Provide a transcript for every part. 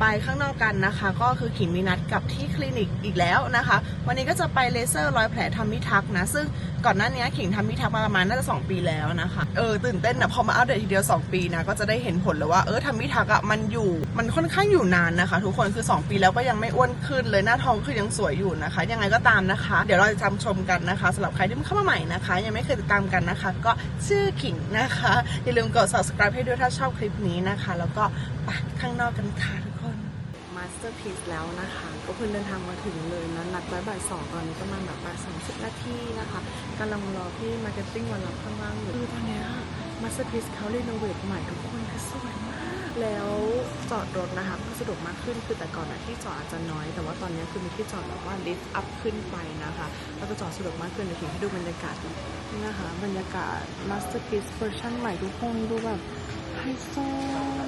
ไปข้างนอกกันนะคะ ก็คือขิมมีนัดกับที่คลินิกอีกแล้วนะคะ วันนี้ก็จะไปเลเซอร์รอยแผลทำมิทักนะ ซึ่ง ก่อนหน้านี้ขิงทำมิทักมาประมาณน่าจะ 2 ปีแล้วนะคะเออตื่นเต้นนะพอมาอัปเดตทีเดียว 2 ปีนะก็จะได้เห็นผลเลยว่าเออทำมิทักอะมันอยู่ มันค่อนข้างอยู่นานนะคะ ทุกคนคือ 2 ปีแล้วก็ยังไม่อ้วนขึ้นเลยหน้าท้องคือยังสวยอยู่นะคะ ยังไงก็ตามนะคะ เดี๋ยวเราจะจำชมกันนะคะสำหรับใครที่เข้ามาใหม่นะคะ ยังไม่เคยติดตามกันนะคะ ก็ชื่อขิงนะคะอย่าลืมกด subscribe ให้ด้วยถ้าชอบคลิปนี้นะคะ แล้วก็ไปข้างนอกกันค่ะทุกคน Masterpiece แล้วนะคะ ก็เพิ่งเดินทางมาถึงเลยนะนัดไว้บ่ายสองตอนนี้ประมาณแบบบ่ายสามสิบนาทีนะคะกำลังรอพี่มาร์เก็ตติ้งมารับข้างล่างอยู่คือตอนเนี้ย Masterpiece เขารีโนเวทใหม่ทุกคนคือสวยมากแล้วจอดรถนะคะก็สะดวกมากขึ้นคือแต่ก่อนอะที่จอดอาจจะน้อย แต่ว่าตอนนี้คือมีที่จอดแบบว่า lift up ขึ้นไปนะคะ แล้วก็จอดสะดวกมากขึ้นเดี๋ยวถึงให้ดูบรรยากาศนี่นะคะ บรรยากาศ Masterpiece เวอร์ชันใหม่ทุกคนดูแบบไฮโซ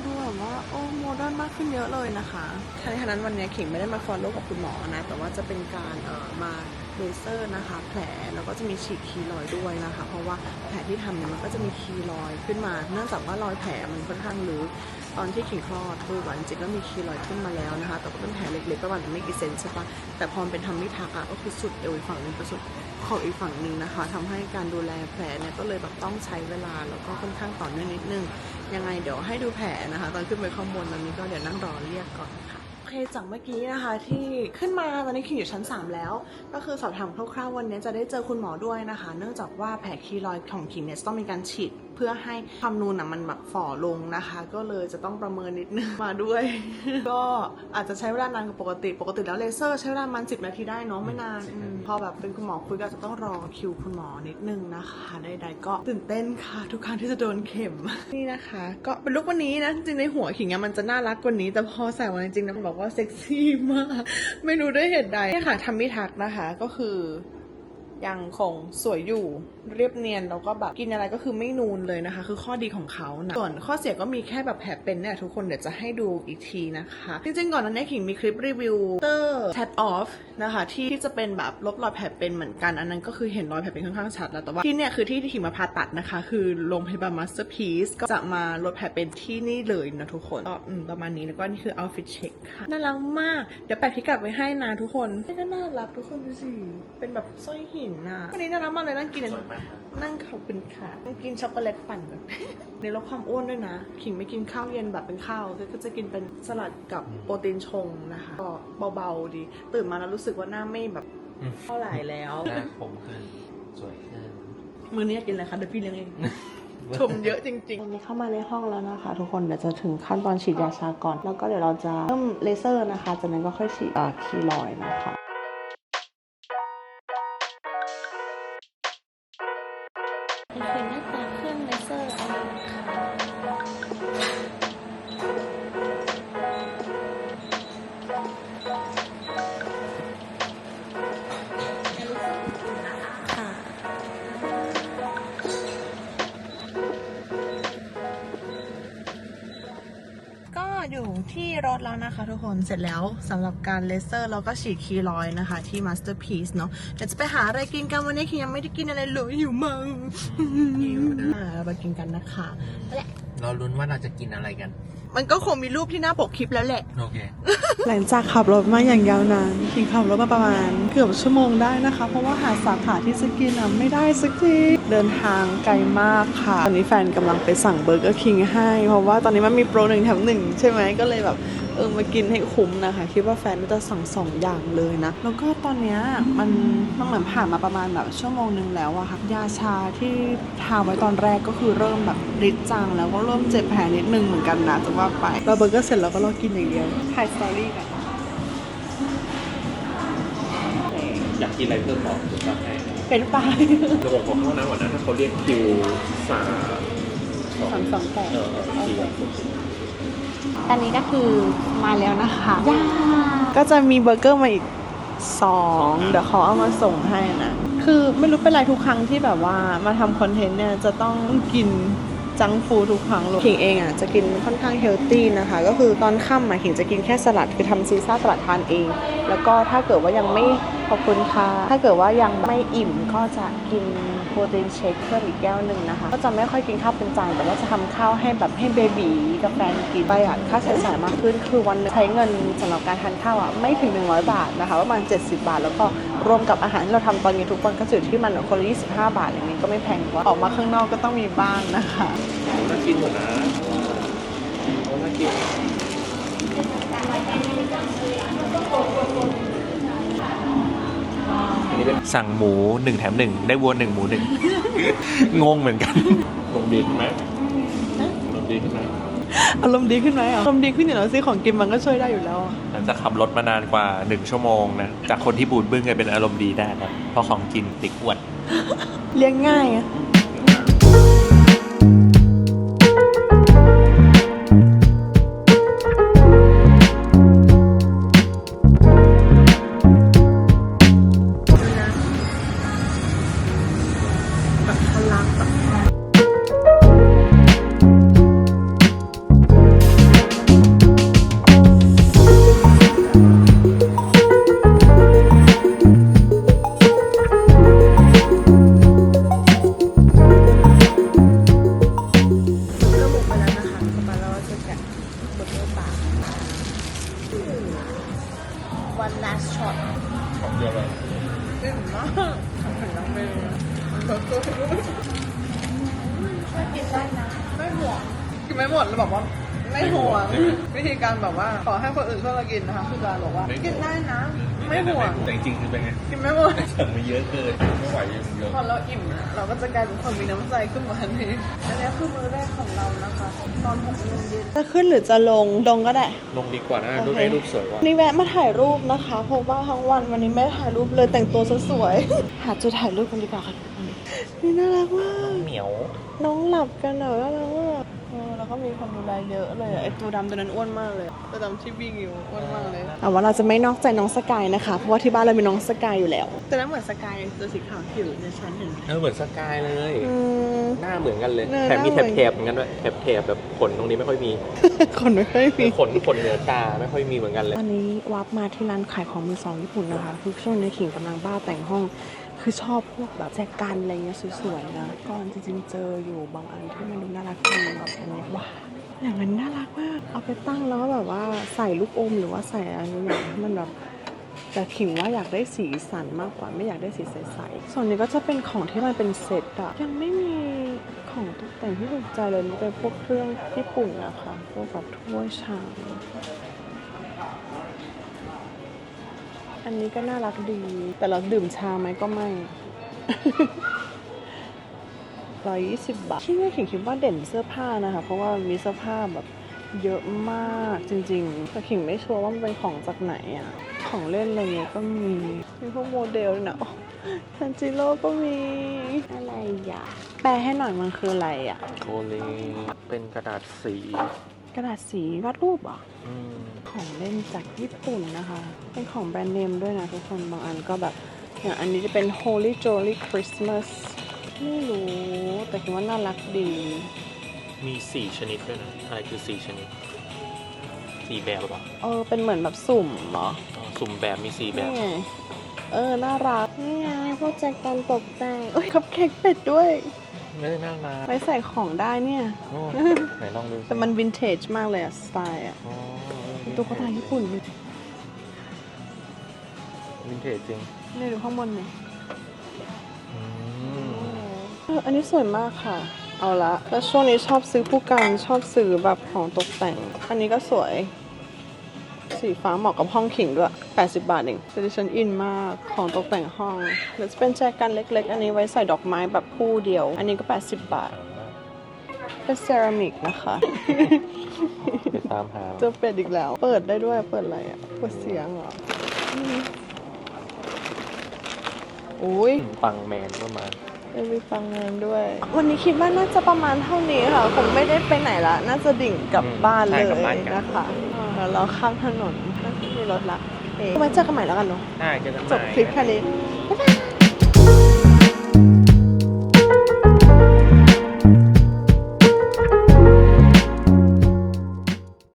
ดูแบบ ว่าโอ้โมเดิร์นมากขึ้นเยอะเลยนะคะทั้งนั้นั้นวันนี้ขิงไม่ได้มาฟอลโล่กับคุณหมอนะ แต่ว่าจะเป็นการมาเลเซอร์นะคะ แผลแล้วก็จะมีฉีดคีรอยด้วยนะคะ เพราะว่าแผลที่ทำเนี่ยมันก็จะมีคีรอยขึ้นมา เนื่องจากว่ารอยแผลมันค่อนข้างลึกตอนที่ขิงคลอดคือหวานจริงก็มีคีรอยขึ้นมาแล้วนะคะ แต่ก็เป็นแผลเล็กๆประมาณไม่กี่เซนใช่ปะแต่พอเป็นทำมิทักอะก็คือสุดเอวอีกฝั่งหนึงไปสุดขอบอีกฝั่งหนึ่งนะคะทำให้การดูแลแผลเนี่ยก็เลยแบบต้องใช้เวลาแล้วก็ค่อนข้างต่อเนื่องนิดนึง ยังไงเดี๋ยวให้ดูแผลนะคะ ตอนขึ้นไปข้างบนตอนนี้ก็เดี๋ยวนั่งรอเรียกก่อนค่ะโอเคจากเมื่อกี้นะคะที่ขึ้นมาตอนนี้คิงอยู่ชั้น 3 แล้ว ก็คือสอบถามคร่าวๆวันนี้จะได้เจอคุณหมอด้วยนะคะ เนื่องจากว่าแผลคีรอยของคิงเนี่ยต้องมีการฉีด พื่อให้ความนูนอะมันแบบฝ่อลงนะคะ ก็เลยจะต้องประเมินนิดนึงมาด้วย ก็อาจจะใช้เวลานานกว่าปกติปกติแล้วเลเซอร์ใช้เวลาประมัน10 นาทีได้เนาะไม่นานอืมพอแบบเป็นคุณหมอคุยก็อาจจะต้องรอคิวคุณหมอนิดนึงนะคะใดๆก็ตื่นเต้นค่ะ ทุกครั้งที่จะโดนเข็มนี่นะคะ ก็เป็นลุควันนี้นะจริงๆในหัวขิงอะมันจะน่ารักกว่านี้ แต่พอใส่มาจริงๆนะมันบอกว่าเซ็กซี่มาก ไม่รู้ด้วยเหตุใดเนี่ยค่ะทำมิทักนะคะก็คือ ยังคงสวยอยู่เรียบเนียนแล้วก็แบบกินอะไรก็คือไม่นูนเลยนะคะ คือข้อดีของเขานะส่วนข้อเสียก็มีแค่แบบแผลเป็นเนี่ยทุกคนเดี๋ยวจะให้ดูอีกทีนะคะ จริงๆก่อนนั้านนี้ขิงมีคลิปรีวิวเตอร์แชทออฟนะคะที่ที่จะเป็นแบบลบรอยแผลเป็นเหมือนกัน อันนั้นก็คือเห็นรอยแผลเป็นค่อนข้างชัดแล้วแต่ว่าที่เนี่ยคือที่ที่ขิงมาผ่าตัดนะคะ คือโรงพยาบาลมาสเตอร์พีซก็จะมาลดแผลเป็นที่นี่เลยนะทุกคนก็ประมาณนี้แล้วก็นี่คือ outfit check ค่ะน่ารักมากเดี๋ยวแปะพิกัดไว้ให้นะทุกคนนี่ก็น่ารักทุกคนดูสิเป็นแบบสร้อยหินน่ะวันนี้น่ารักมากเลยนั่งกินนั่งขอบคุณค่ะนั่งกินช็อกโกแลตปั่นแบบในลดความอ้วนด้วยนะ ขิงไม่กินข้าวเย็นแบบเป็นข้าว ก็จะกินเป็นสลัดกับโปรตีนชงนะคะก็เบาๆดี ตื่นมาแล้วรู้สึกว่าหน้าไม่แบบอืมเท่าไหร่แล้วหน้าคมขึ้นสวยขึ้นมือนี้อยากกินอะไรคะเดี๋ยวพี่เลี้ยงเองชมเยอะจริงๆวันนี้เข้ามาในห้องแล้วนะคะ ทุกคนเดี๋ยวจะถึงขั้นตอนฉีดยาชาก่อน แล้วก็เดี๋ยวเราจะเริ่มเลเซอร์นะคะ จากนั้นก็ค่อยฉีดอ่าคีลอยด์นะคะ รถแล้วนะคะทุกคนเสร็จแล้วสำหรับการเลเซอร์แล้วก็ฉีดคีรอยด์นะคะ ที่ Masterpiece เนาะเดี๋ยวจะไปหาอะไรกินกันวันนี้คิงยังไม่ได้กินอะไรเลยหิวมากหิวอ่าเราไปกินกันนะคะ เราลุ้นว่าเราจะกินอะไรกัน มันก็คงมีรูปที่หน้าปกคลิปแล้วแหละ โอเค หลังจากขับรถมาอย่างยาวนานคิงขับรถมาประมาณเกือบชั่วโมงได้นะคะ เพราะว่าหาสาขาที่จะกินอะไม่ได้สักที เดินทางไกลมากค่ะ ตอนนี้แฟนกำลังไปสั่งเบอร์เกอร์คิงให้ เพราะว่าตอนนี้มันมีโปรหนึ่งแถมหนึ่งใช่ไหมก็เลยแบบเออมากินให้คุ้มนะคะ คิดว่าแฟนน่าจะสั่งสองอย่างเลยนะ แล้วก็ตอนเนี้ยมันมันเหมือนผ่านมาประมาณแบบชั่วโมงหนึ่งแล้วอะค่ะยาชาที่ทาไว้ตอนแรกก็คือเริ่มแบบริดจางแล้วก็เริ่มเจ็บแผลนิดนึงเหมือนกันนะจะว่าไปเราเบอร์เกอร์เสร็จแล้วก็รอกินอย่างเดียวถ่ายสตอรี่กันอยากกินอะไรเพิ่มบอกผมตัดให้เป็นปลายระบบของเขานะวันนั้นถ้าเขาเรียกคิวสามสองสองแปดเออคิว อันนี้ก็คือมาแล้วนะคะย่าก็จะมีเบอร์เกอร์มาอีกสองเดี๋ยวเขาเอามาส่งให้นะ คือไม่รู้เป็นไรทุกครั้งที่แบบว่ามาทำคอนเทนต์เนี่ยจะต้องกินจังก์ฟูดทุกครั้งเลยขิงเองอะจะกินค่อนข้างเฮลตี้นะคะ ก็คือตอนค่ำอะขิงจะกินแค่สลัดคือทำซีซ่าสลัดทานเอง แล้วก็ถ้าเกิดว่ายังไม่ขอบคุณค่ะ ถ้าเกิดว่ายังไม่อิ่มก็จะกิน โปรตีนเชคเพิ่มอีกแก้วหนึ่งนะคะ ก็จะไม่ค่อยกินข้าวเป็นจานแต่ว่าจะทำข้าวให้แบบให้เบบีกับแฟนกินประหยัดค่าใช้จ่ายมากขึ้น คือวันหนึงใช้เงินสำหรับการทานข้าวอะไม่ถึง 100 บาทนะคะประมาณ 70 บาท แล้วก็รวมกับอาหารที่เราทำตอนเย็นทุกวันก็จะอยู่ที่มันคนละ25 บาทอย่างนี้ก็ไม่แพงกว่าออกมาข้างนอกก็ต้องมีบ้างนะคะน่ากินหมดนะโอ้น่ากิน อันนี้เป็น สั่งหมูหนึ่งแถมหนึ่งได้วัวหนึ่งหมูหนึ่งงงเหมือนกันนมดีขึ้นไหมนมดีขึ้นไหมอารมณ์ดีขึ้นไหมอะอารมณ์ดีขึ้นอยู่แล้วสิของกินมันก็ช่วยได้อยู่แล้วอะหลังจากขับรถมานานกว่า1ชั่วโมงนะจากคนที่บูดบึ้งกลายเป็นอารมณ์ดีได้นะเพราะของกินติดอ้วน เลี้ยงง่ายอะะบดด้วยปาก one last shot ของเดียวเลยอิ่มมาก กินได้นะ ไม่ห่วกินไม่หมดเราบอกว่า ไม่ห่วง วิธีการแบบว่าขอให้คนอื่นช่วยเรากินนะคะคือการบอกว่ากินได้นะ ไม่ห่วงแต่จริงๆคือเป็นไงกินไม่หมดสั่งมาเยอะเกินไม่ไหวยังเยอะพอเราอิ่มอะเราก็จะกลายเป็นคนมีน้ำใจขึ้นมาทันทีอันนี้คือมื้อแรกของเรานะคะตอนหกโมงเย็นจะขึ้นหรือจะลงลงก็ได้ ลงดีกว่านะโอเครูปได้รูปสวยกว่านี่แวะมาถ่ายรูปนะคะเพราะว่าทั้งวันวันนี้ไม่ได้ถ่ายรูปเลยแต่งตัวสวยๆหาจุดถ่ายรูปกันดีกว่าค่ะนี่น่ารักมากเหมียว น้องหลับกันเหรอน่ารักมาก เออแล้วก็มีคนดูแลเยอะเลยอะไอตัวดำตัวนั้นอ้วนมากเลยตัวดำที่วิ่งอยู่อ้วนมากเลย แต่ว่าเราจะไม่นอกใจน้องสกายนะคะ เพราะว่าที่บ้านเรามีน้องสกายอยู่แล้ว แต่นั้นเหมือนสกายตัวสีขาวผิวในชั้นเห็นไหมเออเหมือนสกายเลย อืม หน้าเหมือนกันเลยเออแถมมีหน้าเหมือน แถบๆเหมือนกันด้วยแถบๆแบบขนตรงนี้ไม่ค่อยมีคนไม่ค่อยมี ขนขนเหนือตาไม่ค่อยมีเหมือนกันเลยวันนี้วับมาที่ร้านขายของมือสองญี่ปุ่นนะคะคือช่วงนี้ขิงกำลังบ้าแต่งห้อง คือชอบพวกแบบแจกันอะไรเงี้ยสวยๆนะก่อนจริงๆเจออยู่บางอันที่มันดูน่ารักดีแบบอันนี้ว้าอย่างนั้นน่ารักมากเอาไปตั้งแล้วก็แบบว่าใส่ลูกอมหรือว่าใส่อะไรอย่างที่มันแบบแต่ขิงว่าอยากได้สีสันมากกว่าไม่อยากได้สีใสๆส่วนนี้ก็จะเป็นของที่มันเป็นเซตอะยังไม่มีของตกแต่งที่ถูกใจเลยมันเป็นพวกเครื่องญี่ปุ่นนะคะพวกแบบถ้วยชาม อันนี้ก็น่ารักดี แต่เราดื่มชาไหมก็ไม่ร้อยยี่สิบบาท ที่นี่ขิงคิดว่าเด่นเสื้อผ้านะคะ เพราะว่ามีเสื้อผ้าแบบเยอะมากจริงๆ แต่ขิงไม่ชัวร์ว่ามันเป็นของจากไหนอะของเล่นอะไรเงี้ยก็มี มีพวกโมเดลด้วยนะซันจิโร่ก็มี อะไรอะแปลให้หน่อยมันคืออะไรอะโคเลเป็นกระดาษสี กระดาษสีวาดรูปเหรอะอืมของเล่นจากญี่ปุ่นนะคะ เป็นของแบรนด์เนมด้วยนะทุกคน บางอันก็แบบอย่างอันนี้จะเป็น Holy Jolly Christmas ไม่รู้ แต่คิดว่าน่ารักดี มีสี่ชนิดด้วยนะ อะไรคือสี่ชนิดสี่แบบหรือเปล่าเออ เป็นเหมือนแบบสุ่มเหรออ๋อสุ่มแบบมีสี่แบนี่บไงเออ น่ารักนี่ไงพวกแจกันตกแต่งเอ้ยคัพเค้กเป็ดด้วย ไม่ได้น่ารักไว้ใส่ของได้เนี่ย โอ้ไหนลองดูสิแต่มันวินเทจมากเลยอะสไตล์อะอ๋อตุ๊กตาญี่ปุ่นนี่วินเทจจริงนี่ดูข้างบนนี่อืมเอออันนี้สวยมากค่ะ เอาละ แล้วช่วงนี้ชอบซื้อผู้กันชอบซื้อแบบของตกแต่ง อันนี้ก็สวย สีฟ้าเหมาะกับห้องขิงด้วย 80 บาทเองแต่ดิฉันอินมากของตกแต่งห้องหรือจะเป็นแจกันเล็กๆ อันนี้ไว้ใส่ดอกไม้แบบคู่เดียว อันนี้ก็ 80 บาท เป็นเซรามิกนะคะไปตามหาเจอเป็ดอีกแล้ว เปิดได้ด้วยเปิดอะไรอะเปิดเสียงเหรออืมอุ้ยปังแมนก็มาได้มีฟังงานด้วย วันนี้คิดว่าน่าจะประมาณเท่านี้ค่ะคงไม่ได้ไปไหนละ น่าจะดิ่งกลับอืมบ้านใช่เลยกลับบ้านกันนะคะอ่า แล้วเราข้ามถนนน่าจะมีรถละโอเคไว้เจอกันใหม่แล้วกันเนาะได้เจอกันจบคลิปแค่นี้บ๊ายบาย